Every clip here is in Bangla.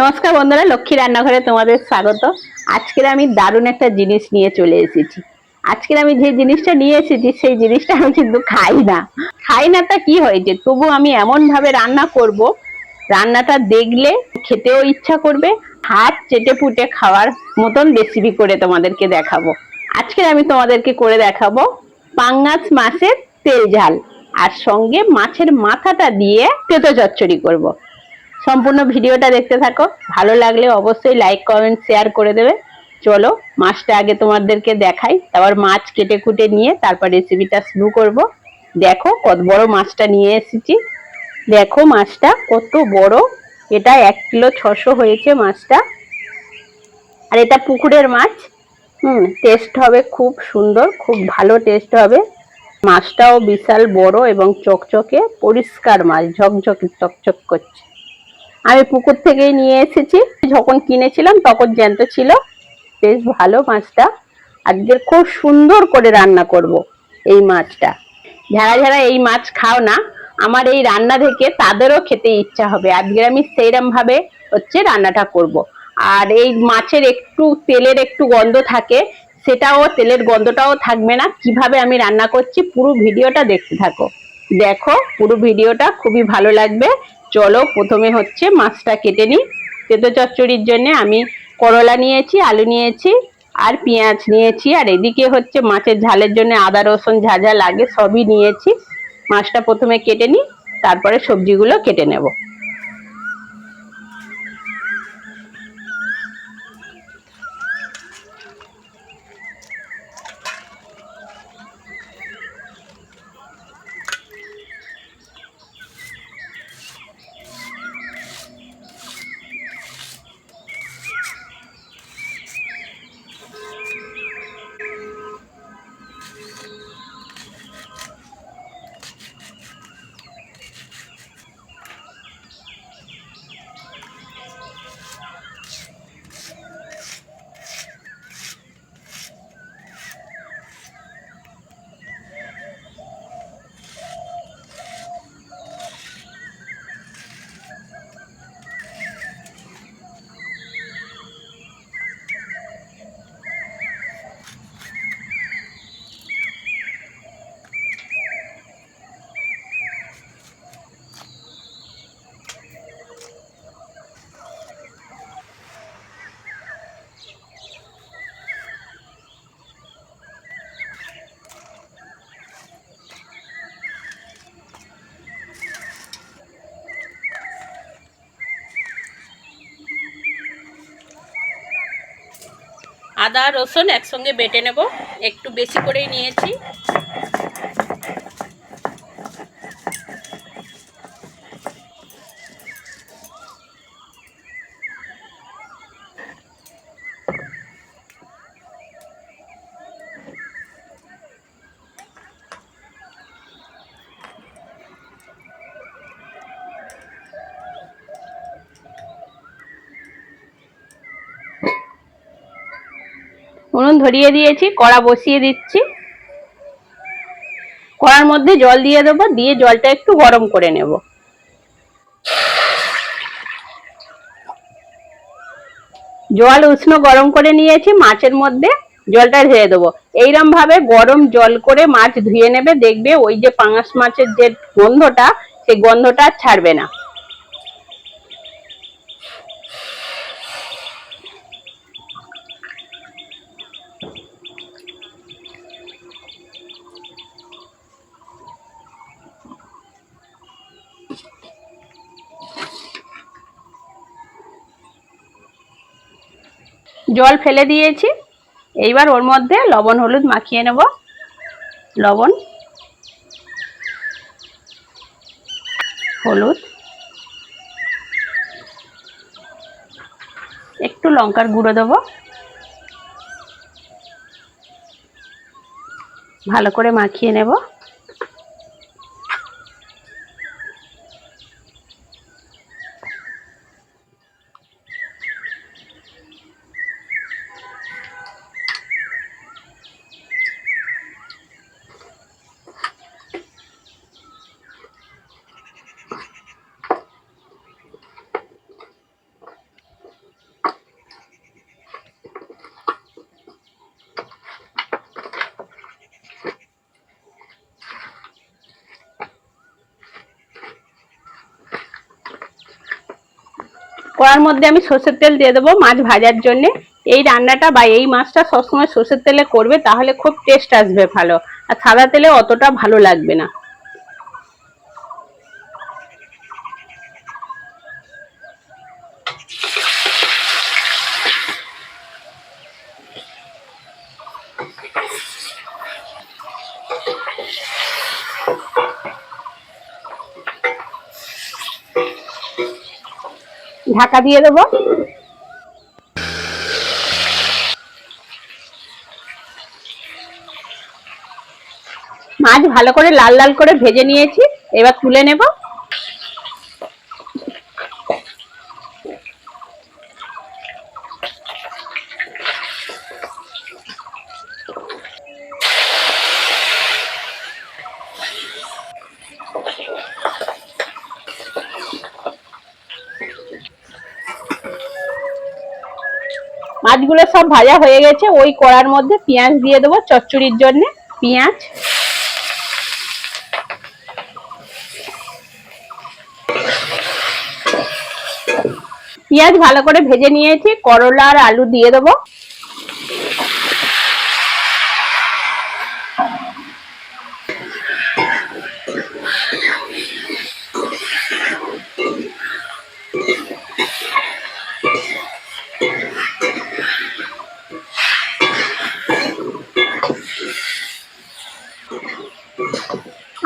নমস্কার বন্ধুরা, লক্ষ্মী রান্নাঘরে তোমাদের স্বাগত। আজকের আমি দারুণ একটা জিনিস নিয়ে চলে এসেছি। আজকের আমি যে জিনিসটা নিয়ে এসেছি, সেই জিনিসটা আমি কিন্তু খাই না। খাই না তা কি হয়েছে? তবু আমি এমন ভাবে রান্না করব, রান্নাটা দেখলে খেতেও ইচ্ছা করবে, হাত চেটে পুটে খাওয়ার মতন রেসিপি করে তোমাদেরকে দেখাবো। আজকে আমি তোমাদেরকে করে দেখাবো পাঙ্গাস মাছের তেল ঝাল, আর সঙ্গে মাছের মাথাটা দিয়ে তেতো চচ্চড়ি করব। সম্পূর্ণ ভিডিওটা দেখতে থাকো। ভালো লাগলে অবশ্যই লাইক কমেন্ট শেয়ার করে দেবে। চলো, মাছটা আগে তোমাদেরকে দেখাই। তারপর মাছ কেটে কুটে নিয়ে তারপর রেসিপিটা শুরু করব। দেখো, কত বড় মাছটা নিয়ে এসেছি। দেখো মাছটা কত বড়। এটা এক কিলো ছশো হয়েছে মাছটা। আর এটা পুকুরের মাছ। হুম টেস্ট হবে খুব সুন্দর, খুব ভালো টেস্ট হবে। মাছটাও বিশাল বড় এবং চকচকে, পরিষ্কার মাছ, ঝকঝকে, চকচক করছে। আমি পুকুর থেকেই নিয়ে এসেছি। যখন কিনেছিলাম তখন জ্যান্ত ছিল। বেশ ভালো মাছটা। আজকের খুব সুন্দর করে রান্না করব এই মাছটা। যারা যারা এই মাছ খাও না। আমার এই রান্না থেকে তাদেরও খেতে ইচ্ছা হবে। আজকে আমি সেইরকম ভাবে হচ্ছে রান্নাটা করব। আর এই মাছের একটু তেলের একটু গন্ধ থাকে, সেটাও তেলের গন্ধটাও থাকবে না। কীভাবে আমি রান্না করছি পুরো ভিডিওটা দেখতে থাকো। দেখো, পুরো ভিডিওটা খুবই ভালো লাগবে। চলো প্রথমে হচ্ছে মাছটা কেটে নিই। তেতো চচ্চড়ির জন্যে আমি করলা নিয়েছি, আলু নিয়েছি আর পেঁয়াজ নিয়েছি। আর এদিকে হচ্ছে মাছের ঝালের জন্য আদা, রসুন, যা যা লাগে সবই নিয়েছি। মাছটা প্রথমে কেটে নিই, তারপরে সবজিগুলো কেটে নেব। আদা রসুন একসঙ্গে বেটে নেব। একটু বেশি করেই নিয়েছি। উনুন ধরিয়ে দিয়েছি, কড়া বসিয়ে দিচ্ছি। কড়ার মধ্যে জল দিয়ে দেবো, দিয়ে জলটা একটু গরম করে নেব। জল উষ্ণ গরম করে নিয়েছি, মাছের মধ্যে জলটা ঢেলে দেবো। এইরকম ভাবে গরম জল করে মাছ ধুয়ে নেবে, দেখবে ওই যে পাঙাশ মাছের যে গন্ধটা, সেই গন্ধটা ছাড়বে না। জল ফেলে দিয়েছি। এইবার ওর মধ্যে লবণ, হলুদ মাখিয়ে নেব। লবণ, হলুদ, একটু লঙ্কার গুঁড়ো দেবো। ভালো করে মাখিয়ে নেব। কড়ার মধ্যে আমি সর্ষের তেল দিয়ে দেবো মাছ ভাজার জন্য। এই রান্নাটা বা এই মাছটা সবসময় সর্ষের তেলে করবে, তাহলে খুব টেস্ট আসবে ভালো। আর সাদা তেলে অতটা ভালো লাগবে না। ঢাকা দিয়ে দেবো। মাছ ভালো করে লাল লাল করে ভেজে নিয়েছি এবার তুলে নেব মাছগুলো সব ভাজা হয়ে গেছে। ওই কড়ার মধ্যে পেঁয়াজ দিয়ে দেবো চচ্চড়ির জন্য। পেঁয়াজ। পেঁয়াজ ভালো করে ভেজে নিয়েছি। করলা আর আলু দিয়ে দেবো।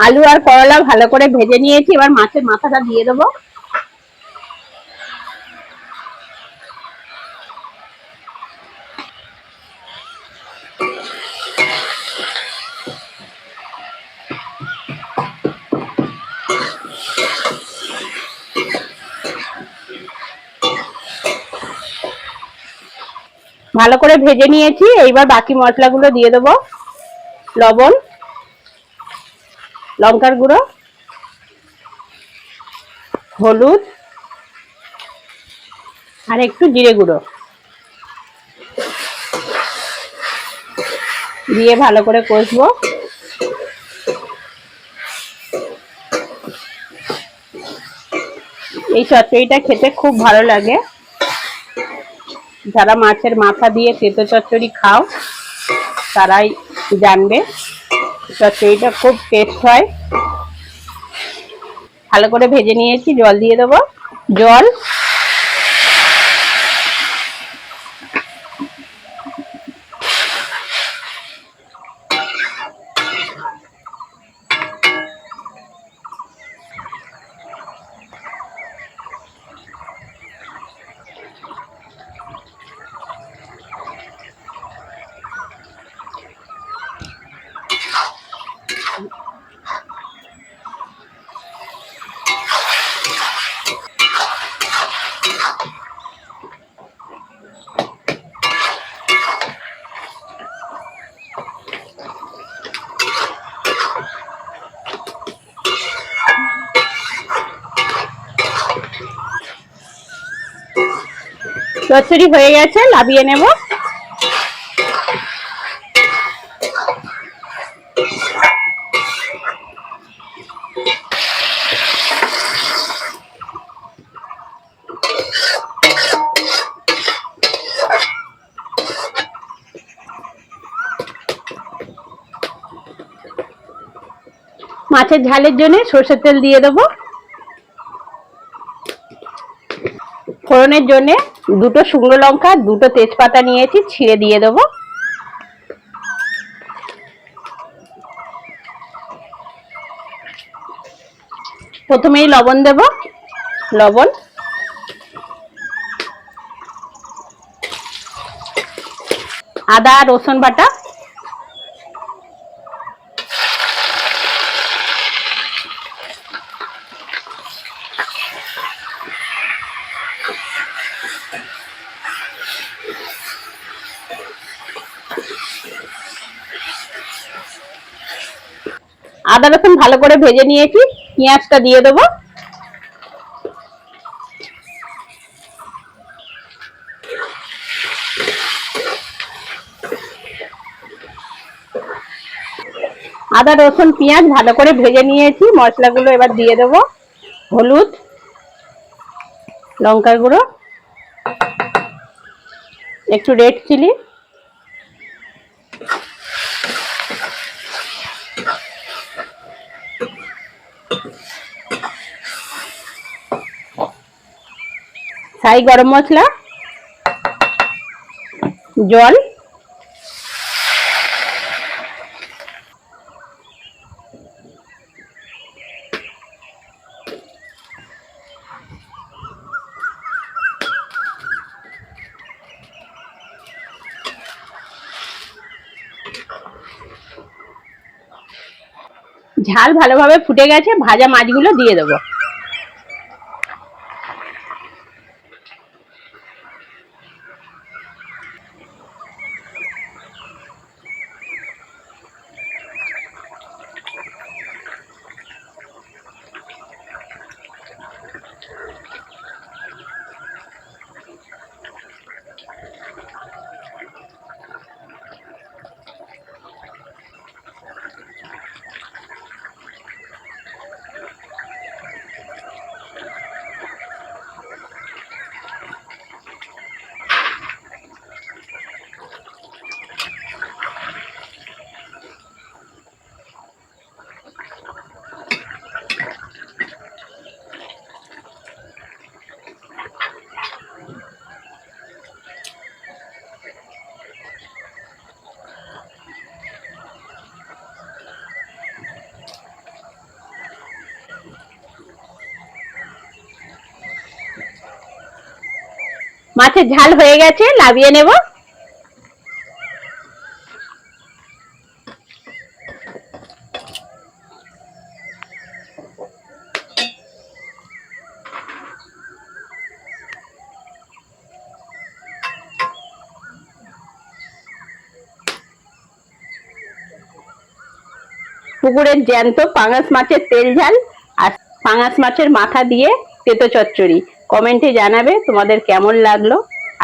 আলু আর করলা ভালো করে ভেজে নিয়েছি, এবার মাছের মাথাটা দিয়ে দেবো। ভালো করে ভেজে নিয়েছি, এইবার বাকি মশলাগুলো দিয়ে দেবো। লবণ। লঙ্কার গুঁড়ো, হলুদ, আর একটু জিরে গুঁড়ো। দিয়ে ভালো করে কষবো। এই চচ্চড়িটা খেতে খুব ভালো লাগে। যারা মাছের মাথা দিয়ে তেতো চচ্চড়ি খাও, তারাই জানবে। চচ্চড়িটা খুব টেস্ট হয়। ভালো করে ভেজে নিয়েছি জল দিয়ে দেবো। জল চচ্চড়ি হয়ে গেছে লাভিয়ে নেব। মাছের ঝালের জন্য সর্ষের তেল দিয়ে দেবো। ফোড়নের জন্য দুটো শুকনো লঙ্কা, দুটো তেজপাতা নিয়েছি, ছিঁড়ে দিয়ে দেবো। প্রথমেই লবণ দেব, লবণ। আদা, রসুন বাটা আদা রসুন ভালো করে ভেজে নিয়েছি, পেঁয়াজটা দিয়ে দেবো। আদা, রসুন, পেঁয়াজ ভালো করে ভেজে নিয়েছি, মশলাগুলো এবার দিয়ে দেবো। হলুদ, লঙ্কার গুঁড়ো, একটু রেড চিলি। সাই গরম মশলা জল ঝাল ভালোভাবে ফুটে গেছে ভাজা মাছগুলো দিয়ে দেবো। মাছের ঝাল হয়ে গেছে নামিয়ে নেব। পুকুরের জ্যান্ত পাঙাশ মাছের তেল ঝাল আর পাঙাশ মাছের মাথা দিয়ে তেতো চচ্চড়ি। কমেন্টে জানাবে তোমাদের কেমন লাগল।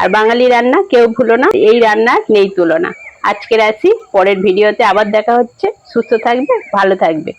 আর বাঙালি রান্না কেউ ভুলো না, এই রান্নার নেই তুলনা। আজকের আসি পরের ভিডিওতে আবার দেখা হচ্ছে। সুস্থ থাকবে, ভালো থাকবে।